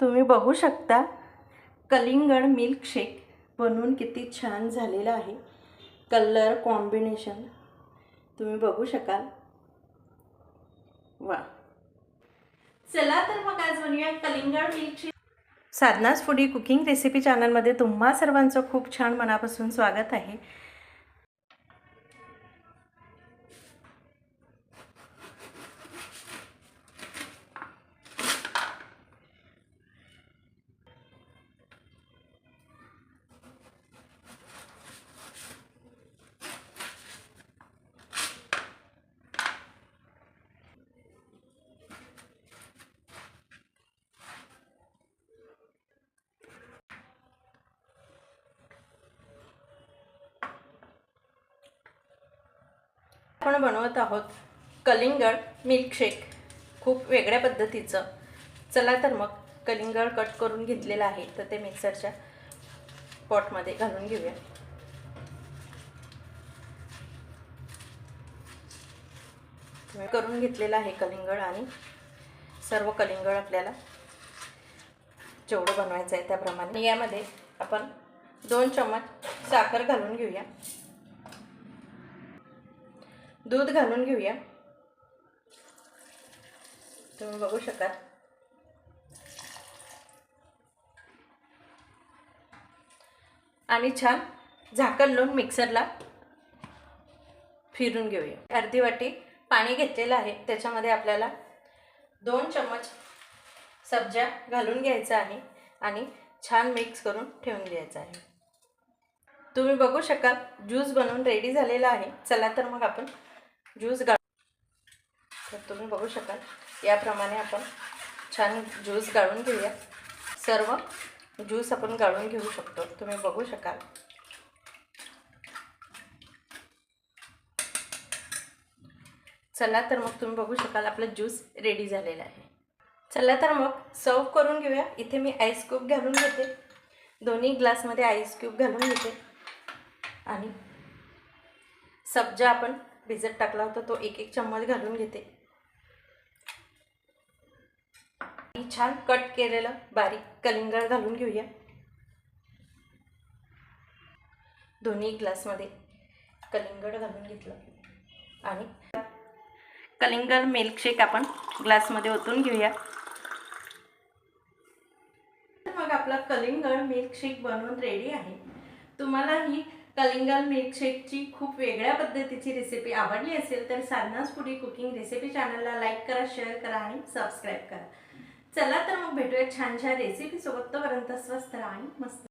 तुम्ही बघू शकता. कलिंगड मिल्कशेक बनवून किती छान झालेलं आहे. कलर कॉम्बिनेशन तुम्ही बघू शकाल. वा चला तर मग आज बनूया कलिंगड milkshake. Sadhana's foodie cooking recipe चॅनलमध्ये तुम्हा सर्वांचं खूप छान मनापासून स्वागत आहे. आपण बनवत आहोत कलिंगड मिल्कशेक खूप वेगळ्या पद्धतीचं. चला तर मग कलिंगड कट करून घेतलेलं आहे. तर ते मिक्सरच्या पॉटमध्ये घालून घेऊया. करून घेतलेलं आहे कलिंगड आणि सर्व कलिंगड आपल्याला जेवढं बनवायचं आहे त्याप्रमाणे. यामध्ये आपण दोन चम्मच साखर घालून घेऊया. दूध घालून घेऊया. तुम्ही बघू शकाल. आणि छान झाकण लावून मिक्सरला फिरून घेऊया. अर्धी वाटी पाणी घेतलेलं आहे. त्याच्यामध्ये आपल्याला दोन चम्मच सब्जा घालून घ्यायचा आहे आणि छान मिक्स करून ठेवून द्यायचं आहे. तुम्ही बघू शकाल ज्यूस बनवून रेडी झालेला आहे. चला तर मग आपण ज्यूस गाळ तर तुम्ही बघू शकाल. याप्रमाणे आपण छान ज्यूस गाळून घेऊया. सर्व ज्यूस आपण गाळून घेऊ शकतो. तुम्ही बघू शकाल. चला तर मग तुम्ही बघू शकाल आपला ज्यूस रेडी झालेला आहे. चला तर मग सर्व करून घेऊया. इथे मी आईस क्यूब घालून घेते. दोन्ही ग्लासमध्ये आईस क्यूब घालून घेते. आणि सब्जा आपण भिजत टाकला होता तो एक एक चम्मच घालून घेते. आणि छान कट केलेलं बारीक कलिंगड घालून घेऊया. दोन्ही ग्लासमध्ये कलिंगड घालून घेतलं. आणि कलिंगड मिल्कशेक आपण ग्लासमध्ये ओतून घेऊया. मग आपला कलिंगड मिल्कशेक बनवून रेडी आहे. तुम्हाला ही कलिंगल मिल्कशेकची खूप वेगळ्या पद्धतीची रेसिपी आवडली असेल तर साधनास पुढे कुकिंग रेसिपी चॅनलला लाईक करा शेअर करा आणि सबस्क्राईब करा. चला तर मग भेटूया छान छान रेसिपी सोबत. तोपर्यंत स्वस्त राहा आणि मस्त